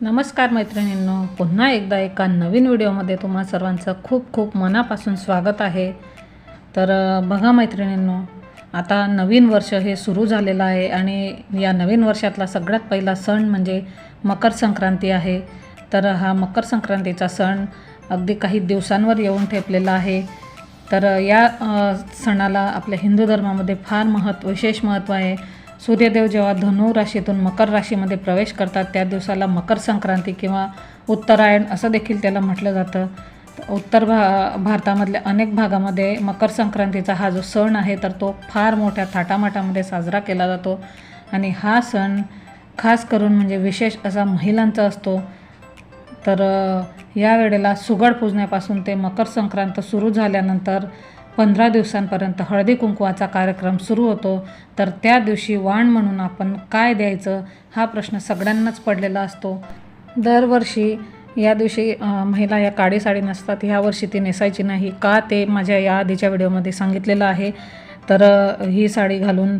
नमस्कार मैत्रिणींनो पुन्हा एकदा एका नवीन व्हिडिओमध्ये तुम्हा सर्वांचं खूप खूप मनापासून स्वागत आहे. तर बघा मैत्रिणींनो आता नवीन वर्ष हे सुरू झालेलं आहे आणि या नवीन वर्षातला सगळ्यात पहिला सण म्हणजे मकर संक्रांती आहे. तर हा मकर संक्रांतीचा सण अगदी काही दिवसांवर येऊन ठेपलेला आहे. तर या सणाला आपल्या हिंदू धर्मामध्ये फार महत्त्व विशेष महत्त्व आहे. सूर्यदेव जेव्हा धनु राशीतून मकर राशीमध्ये प्रवेश करतात त्या दिवसाला मकर संक्रांती किंवा उत्तरायण असं देखील त्याला म्हटलं जातं. उत्तर भा भारतामधल्या अनेक भागामध्ये मकर संक्रांतीचा हा जो सण आहे तर तो फार मोठ्या थाटामाटामध्ये साजरा केला जातो. आणि हा सण खास करून म्हणजे विशेष असा महिलांचा असतो. तर या वेळेला सुगड पूजण्यापासून ते मकर संक्रांत सुरू झाल्यानंतर पंधरा दिवसांपर्यंत हळदी कुंकवाचा कार्यक्रम सुरू होतो. तर त्या दिवशी वाण म्हणून आपण काय द्यायचं हा प्रश्न सगळ्यांनाच पडलेला असतो. दरवर्षी या दिवशी महिला या काळी साडी नसतात. ह्या वर्षी ती नेसायची नाही का ते माझ्या या आधीच्या व्हिडिओमध्ये सांगितलेलं आहे. तर ही साडी घालून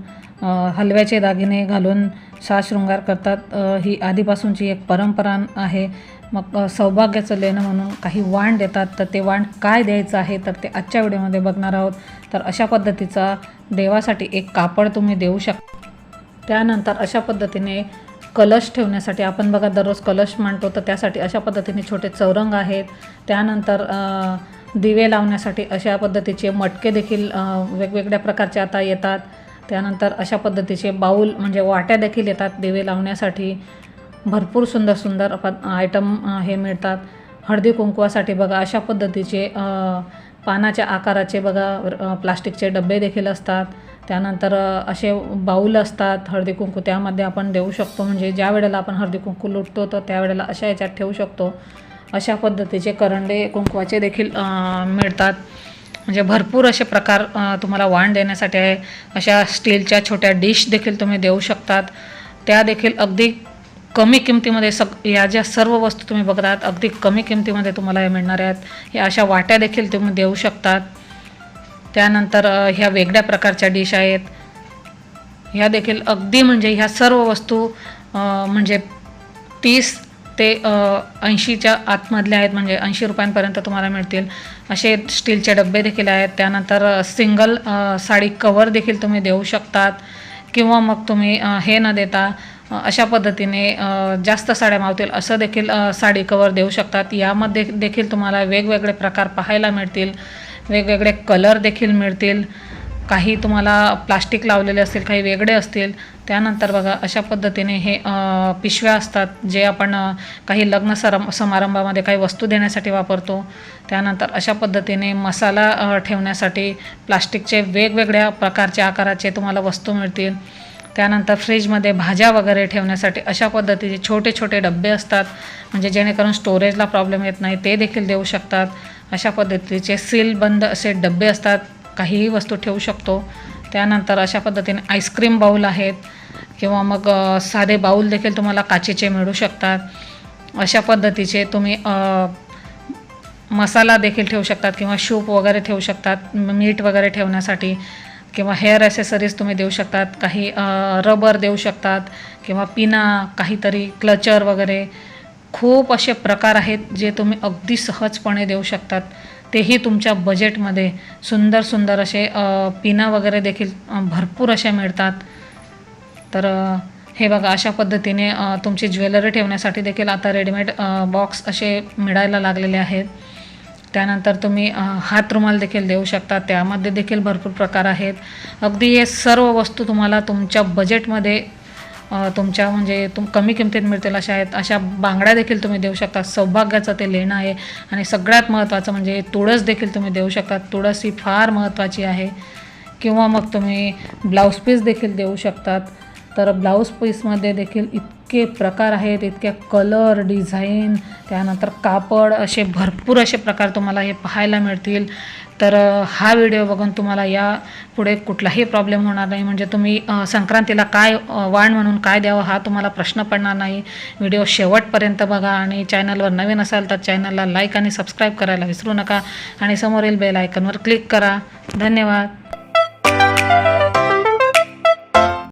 हलव्याचे दागिने घालून साजशृंगार करतात. ही आधीपासूनची एक परंपरा आहे. मग सौभाग्याचं लेणं म्हणून काही वाण देतात तर ते वाण काय द्यायचं आहे तर ते आजच्या व्हिडिओमध्ये बघणार आहोत. तर अशा पद्धतीचा देवासाठी एक कापड तुम्ही देऊ शकता त्यानंतर अशा पद्धतीने कलश ठेवण्यासाठी आपण बघा दररोज कलश मांडतो तर त्यासाठी अशा पद्धतीने छोटे चौरंग आहेत. त्यानंतर दिवे लावण्यासाठी अशा पद्धतीचे मटके देखील वेगवेगळ्या प्रकारचे आता येतात. त्यानंतर अशा पद्धतीचे बाऊल म्हणजे वाट्या देखील येतात दिवे लावण्यासाठी. भरपूर सुंदर सुंदर आयटम हे मिळतात. हळदी कुंकवासाठी बघा अशा पद्धतीचे पानाच्या आकाराचे बघा प्लास्टिकचे डबे देखील असतात. त्यानंतर असे बाऊल असतात हळदी कुंकू त्यामध्ये आपण देऊ शकतो. म्हणजे ज्या वेळेला आपण हळदी कुंकू लुटतो तर त्यावेळेला अशा याच्यात ठेवू शकतो. अशा पद्धतीचे करंडे कुंकवाचे देखील मिळतात. म्हणजे भरपूर असे प्रकार तुम्हाला वाण देण्यासाठी आहे. अशा स्टीलच्या छोट्या डिश देखील तुम्ही देऊ शकतात. त्या देखील अगदी कमी किमतीमध्ये सग या ज्या सर्व वस्तू तुम्ही बघत आहात अगदी कमी किमतीमध्ये तुम्हाला हे मिळणार आहेत. या अशा वाट्या देखील तुम्ही देऊ शकतात. त्यानंतर ह्या वेगळ्या प्रकारच्या डिश आहेत. ह्या देखील अगदी म्हणजे ह्या सर्व वस्तू म्हणजे तीस ते ऐंशीच्या आतमधल्या आहेत म्हणजे ऐंशी रुपयांपर्यंत तुम्हाला मिळतील. असे स्टीलचे डबे देखील आहेत. त्यानंतर सिंगल साडी कवर देखील तुम्ही देऊ शकतात. किंवा मग तुम्ही हे न देता अशा पद्धतीने जास्त साड्या मावतील असं देखील साडी कवर देऊ शकतात. यामध्ये देखील तुम्हाला वेगवेगळे प्रकार पाहायला मिळतील. वेगवेगळे कलर देखील मिळतील. काही तुम्हाला प्लास्टिक लावलेले असतील काही वेगळे असतील. त्यानंतर बघा अशा पद्धतीने हे पिशव्या असतात जे आपण काही लग्न सरम समारंभामध्ये काही वस्तू देण्यासाठी वापरतो. त्यानंतर अशा पद्धतीने मसाला ठेवण्यासाठी प्लास्टिकचे वेगवेगळ्या प्रकारचे आकाराचे तुम्हाला वस्तू मिळतील. त्यानंतर फ्रीजमध्ये भाज्या वगैरे ठेवण्यासाठी अशा पद्धतीचे छोटे छोटे डबे असतात. म्हणजे जेणेकरून स्टोरेजला प्रॉब्लेम येत नाही ते देखील देऊ शकतात. अशा पद्धतीचे सील बंद असे डबे असतात. काहीही वस्तू ठेवू शकतो. त्यानंतर अशा पद्धतीने आईस्क्रीम बाऊल आहेत. किंवा मग साधे बाऊल देखील तुम्हाला काचेचे मिळू शकतात. अशा पद्धतीचे तुम्ही मसाला देखील ठेवू शकतात किंवा शूप वगैरे ठेवू शकतात मीठ वगैरे ठेवण्यासाठी. किंवा हेअर ॲसेसरीज तुम्ही देऊ शकतात काही रबर देऊ शकतात किंवा पिना काहीतरी क्लचर वगैरे. खूप असे प्रकार आहेत जे तुम्ही अगदी सहजपणे देऊ शकतात. तेही तुमच्या बजेटमध्ये सुंदर सुंदर असे पिना वगैरे देखील भरपूर अशा मिळतात. तर हे बघा अशा पद्धतीने तुमची ज्वेलरी ठेवण्यासाठी देखील आता रेडीमेड बॉक्स असे मिळायला लागलेले आहेत. त्यानंतर तुम्ही हात रुमाल देखील देऊ शकता. त्यामध्ये देखील भरपूर प्रकार आहेत. अगदी हे सर्व वस्तू तुम्हाला तुमच्या बजेटमध्ये तुमच्या म्हणजे तुम कमी किमतीत मिळतील अशा आहेत. अशा बांगड्या देखील तुम्ही देऊ शकता. सौभाग्याचं ते लेणं आहे. आणि सगळ्यात महत्त्वाचं म्हणजे तुळस देखील तुम्ही देऊ शकता. तुळस ही फार महत्त्वाची आहे. किंवा मग तुम्ही ब्लाऊज पीस देखील देऊ शकतात. तर ब्लाऊज पीसमध्ये देखील इतके प्रकार आहेत इतके कलर डिझाईन त्यानंतर कापड असे भरपूर असे प्रकार तुम्हाला हे पाहायला मिळतील. तर हा व्हिडिओ बघून तुम्हाला या पुढे कुठलाही प्रॉब्लेम होणार नाही. म्हणजे तुम्ही संक्रांतीला काय वाण म्हणून काय द्यावं हा तुम्हाला प्रश्न पडणार नाही. व्हिडिओ शेवटपर्यंत बघा आणि चॅनलवर नवीन असाल तर चॅनलला लाईक आणि सबस्क्राईब करायला विसरू नका. आणि समोरील बेल आयकनवर क्लिक करा. धन्यवाद.